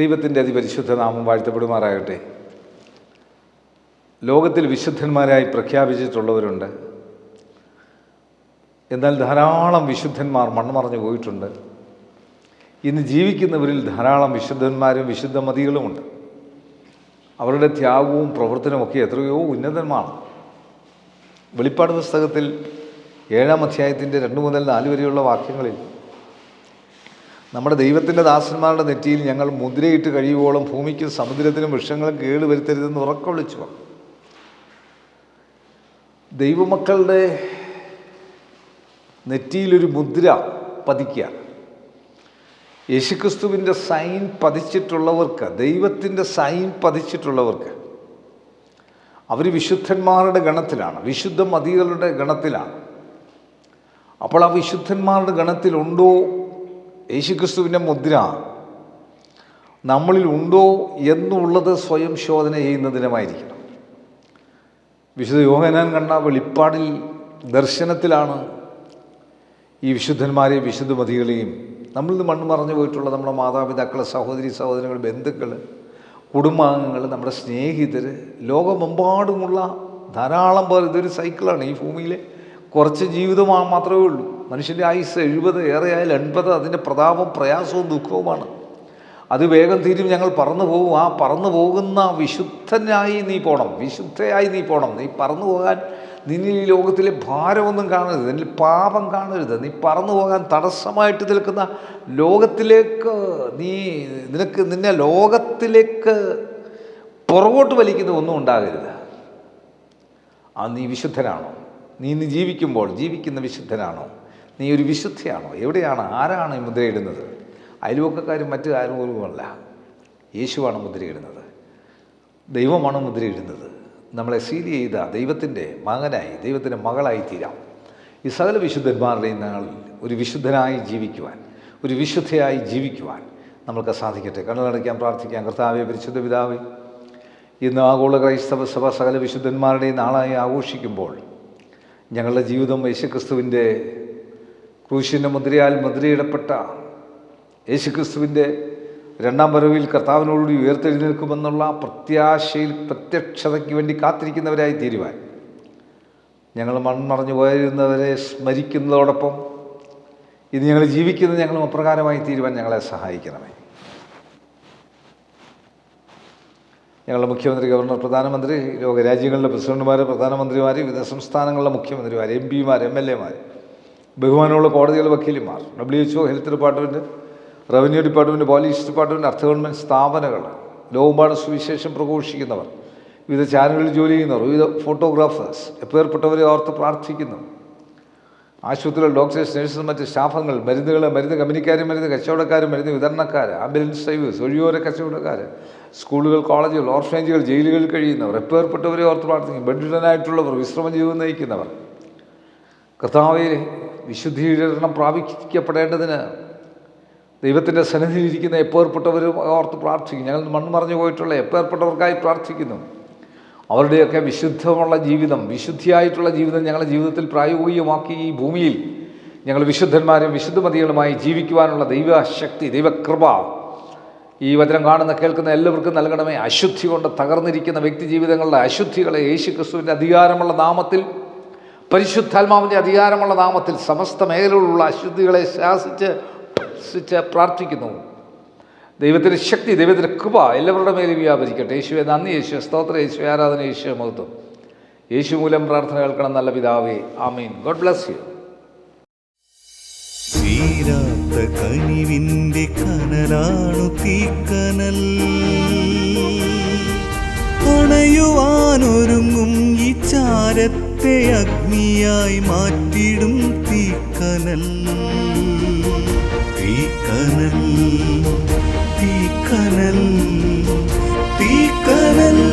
ദൈവത്തിന്റെ അതിപരിശുദ്ധ നാമം വാഴ്ത്തപ്പെടുമാറാകട്ടെ. ലോകത്തിൽ വിശുദ്ധന്മാരായി പ്രഖ്യാപിച്ചിട്ടുള്ളവരുണ്ട്. എന്നാൽ ധാരാളം വിശുദ്ധന്മാർ മൺമറഞ്ഞു പോയിട്ടുണ്ട്. ഇന്ന് ജീവിക്കുന്നവരിൽ ധാരാളം വിശുദ്ധന്മാരും വിശുദ്ധമതികളുമുണ്ട്. അവരുടെ ത്യാഗവും പ്രവർത്തനമൊക്കെ എത്രയോ ഉന്നതന്മാണ് വെളിപ്പാട് പുസ്തകത്തിൽ ഏഴാം അധ്യായത്തിന്റെ രണ്ട് മുതൽ നാല് വരെയുള്ള വാക്യങ്ങളിൽ നമ്മുടെ ദൈവത്തിന്റെ ദാസന്മാരുടെ നെറ്റിയിൽ ഞങ്ങൾ മുദ്രയിട്ട് കഴിയുവോളം ഭൂമിക്കും സമുദ്രത്തിനും വൃക്ഷങ്ങളും കേട് വരുത്തരുതെന്ന് ഉറക്ക വിളിച്ചു പറഞ്ഞു. ദൈവമക്കളുടെ നെറ്റിയിലൊരു മുദ്ര പതിക്കുക യേശുക്രിസ്തുവിന്റെ സൈൻ പതിച്ചിട്ടുള്ളവർക്ക് ദൈവത്തിന്റെ സൈൻ പതിച്ചിട്ടുള്ളവർക്ക് അവർ വിശുദ്ധന്മാരുടെ ഗണത്തിലാണ് വിശുദ്ധ മതികളുടെ ഗണത്തിലാണ്. അപ്പോൾ ആ വിശുദ്ധന്മാരുടെ ഗണത്തിലുണ്ടോ യേശുക്രിസ്തുവിന്റെ മുദ്ര നമ്മളിൽ ഉണ്ടോ എന്നുള്ളത് സ്വയം ശോധന ചെയ്യുന്നതിനുമായിരിക്കണം. വിശുദ്ധ യോഹനാൻ കണ്ട വെളിപ്പാടിൽ ദർശനത്തിലാണ് ഈ വിശുദ്ധന്മാരെ വിശുദ്ധമതികളെയും നമ്മളിൽ നിന്ന് മണ്ണ് മറഞ്ഞു പോയിട്ടുള്ള നമ്മുടെ മാതാപിതാക്കൾ സഹോദരി സഹോദരങ്ങൾ ബന്ധുക്കൾ കുടുംബാംഗങ്ങൾ നമ്മുടെ സ്നേഹിതർ ലോകമെമ്പാടുമുള്ള ധാരാളം പേർ ഇതൊരു സൈക്കിളാണ് ഈ ഭൂമിയിലെ കുറച്ച് ജീവിതം മാത്രമേ ഉള്ളൂ. മനുഷ്യന്റെ ആയുസ് എഴുപത് ഏറെയായാൽ എൺപത് അതിന്റെ പ്രതാപം പ്രയാസവും ദുഃഖവുമാണ്. അത് വേഗം തീരും ഞങ്ങൾ പറന്നു പോകും. ആ പറന്നു പോകുന്ന വിശുദ്ധനായി നീ പോകണം വിശുദ്ധയായി നീ പോകണം നീ പറന്നു പോകാൻ നിന്നിൽ ഈ ലോകത്തിലെ ഭാരമൊന്നും കാണരുത് നിന്നിൽ പാപം കാണരുത്. നീ പറന്നു പോകാൻ തടസ്സമായിട്ട് നിൽക്കുന്ന ലോകത്തിലേക്ക് നീ നിനക്ക് നിന്നെ ലോകത്തിലേക്ക് പുറകോട്ട് വലിക്കുന്ന ഒന്നും ഉണ്ടാകരുത്. ആ നീ വിശുദ്ധനാണോ? നീ ഇന്ന് ജീവിക്കുമ്പോൾ ജീവിക്കുന്ന വിശുദ്ധനാണോ? നീ ഒരു വിശുദ്ധയാണോ? എവിടെയാണ്? ആരാണ് ഈ മുദ്രയിടുന്നത്? അയൽവക്കക്കാരും മറ്റു ആരുമല്ല യേശുവാണ് മുദ്രയിടുന്നത്. ദൈവമാണ് മുദ്രയിടുന്നത്. നമ്മളെ സീൽ ചെയ്ത ദൈവത്തിന്റെ മകനായി ദൈവത്തിന്റെ മകളായി തീരാം ഈ സകല വിശുദ്ധന്മാരുടെയും നാളിൽ ഒരു വിശുദ്ധനായി ജീവിക്കുവാൻ ഒരു വിശുദ്ധയായി ജീവിക്കുവാൻ നമ്മൾക്ക് സാധിക്കട്ടെ. കണ്ണുകളടയ്ക്കാൻ പ്രാർത്ഥിക്കാം. കർത്താവെ പരിശുദ്ധ പിതാവേ ഇന്ന് ആഗോള ക്രൈസ്തവ സഭ സകല വിശുദ്ധന്മാരുടെയും നാളായി ആഘോഷിക്കുമ്പോൾ ഞങ്ങളുടെ ജീവിതം യേശുക്രിസ്തുവിന്റെ ക്രൂശിന്റെ മുദ്രയാൽ മുദ്രയിടപ്പെട്ട യേശുക്രിസ്തുവിന്റെ രണ്ടാം വരവിൽ കർത്താവിനോടുകൂടി ഉയർത്തെഴുന്നേൽക്കുമെന്നുള്ള പ്രത്യാശയിൽ പ്രത്യക്ഷതയ്ക്ക് വേണ്ടി കാത്തിരിക്കുന്നവരായി തീരുവാൻ. ഞങ്ങൾ മൺമറഞ്ഞു പോയിരുന്നവരെ സ്മരിക്കുന്നതോടൊപ്പം ഇത് ഞങ്ങൾ ജീവിക്കുന്നത് ഞങ്ങളും അപ്രകാരമായി തീരുവാൻ ഞങ്ങളെ സഹായിക്കണമേ. ഞങ്ങളുടെ മുഖ്യമന്ത്രി ഗവർണർ പ്രധാനമന്ത്രി ലോകരാജ്യങ്ങളിലെ പ്രസിഡന്റുമാർ പ്രധാനമന്ത്രിമാർ വിവിധ സംസ്ഥാനങ്ങളിലെ മുഖ്യമന്ത്രിമാർ എം പിമാർ എം എൽ എമാർ ബഹുമാനമുള്ള കോടതികൾ വക്കീലിമാർ W H O health department revenue department police department അർത്ഥ ഗവൺമെന്റ് സ്ഥാപനങ്ങൾ ലോകമ്പാട് സുവിശേഷം പ്രഘോഷിക്കുന്നവർ വിവിധ ചാനലുകളിൽ ജോലി ചെയ്യുന്നവർ വിവിധ ഫോട്ടോഗ്രാഫേഴ്സ് എപ്പേർപ്പെട്ടവരെ ഓർത്ത് പ്രാർത്ഥിക്കുന്നു. ആശുപത്രികൾ ഡോക്ടേഴ്സ് നഴ്സസ് മറ്റ് സ്റ്റാഫുകൾ മരുന്നുകൾ മരുന്ന് കമ്പനിക്കാരും മരുന്ന് കച്ചവടക്കാർ മരുന്ന് വിതരണക്കാർ ആംബുലൻസ് ഡ്രൈവേഴ്സ് ഒഴിയോര കച്ചവടക്കാർ സ്കൂളുകൾ കോളേജുകൾ ഓർഫനേജുകൾ ജയിലുകളിൽ കഴിയുന്നവർ എപ്പേർപ്പെട്ടവരെ ഓർത്ത് പ്രാർത്ഥിക്കും ബെഡ്രിഡനായിട്ടുള്ളവർ വിശ്രമ ജീവിതം നയിക്കുന്നവർ. കർത്താവെ വിശുദ്ധീകരണം പ്രാപിക്കപ്പെടേണ്ടതിന് ദൈവത്തിന്റെ സന്നിധിയിലിരിക്കുന്ന എപ്പേർപ്പെട്ടവരും ഓർത്ത് പ്രാർത്ഥിക്കും. ഞങ്ങൾ മണ്ണ് മറിഞ്ഞു പോയിട്ടുള്ള എപ്പേർപ്പെട്ടവർക്കായി പ്രാർത്ഥിക്കുന്നു. അവരുടെയൊക്കെ വിശുദ്ധമുള്ള ജീവിതം വിശുദ്ധിയായിട്ടുള്ള ജീവിതം ഞങ്ങളുടെ ജീവിതത്തിൽ പ്രായോഗികമാക്കി ഈ ഭൂമിയിൽ ഞങ്ങൾ വിശുദ്ധന്മാരും വിശുദ്ധമതികളുമായി ജീവിക്കുവാനുള്ള ദൈവശക്തി ദൈവകൃപ. ഈ വചനം കാണുന്ന കേൾക്കുന്ന എല്ലാവർക്കും നൽകണമേ. അശുദ്ധി കൊണ്ട് തകർന്നിരിക്കുന്ന വ്യക്തി ജീവിതങ്ങളുടെ അശുദ്ധികളെ യേശു ക്രിസ്തുവിന്റെ അധികാരമുള്ള നാമത്തിൽ പരിശുദ്ധാത്മാവിന്റെ അധികാരമുള്ള നാമത്തിൽ സമസ്ത മേഖലകളിലുള്ള അശുദ്ധികളെ ശാസിച്ച് ശാസിച്ച് പ്രാർത്ഥിക്കുന്നു. ദൈവത്തിന്റെ ശക്തി ദൈവത്തിന്റെ കൃപ എല്ലാവരുടെ മേലും വ്യാപരിക്കട്ടെ. യേശുവെ നന്ദി യേശു സ്തോത്ര യേശു ആരാധന യേശു മഹത്വം. യേശു മൂലം പ്രാർത്ഥന കേൾക്കണം നല്ല പിതാവേ. ആമീൻ. ഗോഡ് ബ്ലസ് യു തീരാത്ത കനിവിന്റെ കനലാണു തീക്കനൽ. അണയുവാനൊരുങ്ങും ഈ ചാരത്തെ ഹൃദയത്തെ അഗ്നിയായി മാറ്റിടും തീക്കനൽ. തീക്കനൽ തീക്കനൽ തീക്കനൽ.